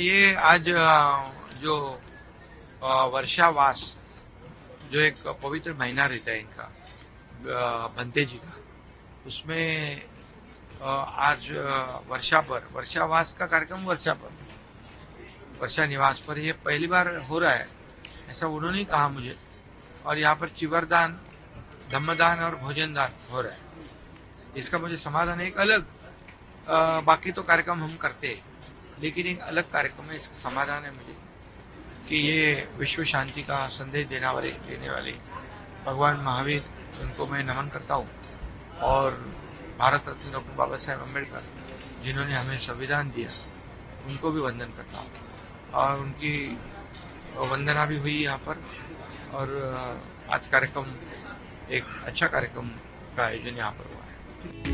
ये आज जो वर्षावास जो एक पवित्र महीना रहता है इनका भंते जी का उसमें आज वर्षा पर वर्षावास का कार्यक्रम वर्षा पर वर्षा निवास पर ये पहली बार हो रहा है ऐसा उन्होंने कहा मुझे और यहाँ पर चिवरदान धम्मदान और भोजन दान हो रहा है इसका मुझे समाधान एक अलग अ, बाकी तो कार्यक्रम हम करते हैं। लेकिन एक अलग कार्यक्रम में इसका समाधान है मुझे, कि ये विश्व शांति का संदेश देने वाले देने वाले भगवान महावीर उनको मैं नमन करता हूँ, और भारत रत्न डॉक्टर बाबा साहेब अंबेडकर जिन्होंने हमें संविधान दिया, उनको भी वंदन करता हूँ। और उनकी वंदना भी हुई यहाँ पर, और, आज कार्यक्रम, एक अच्छा कार्यक्रम का आयोजन यहाँ पर हुआ है।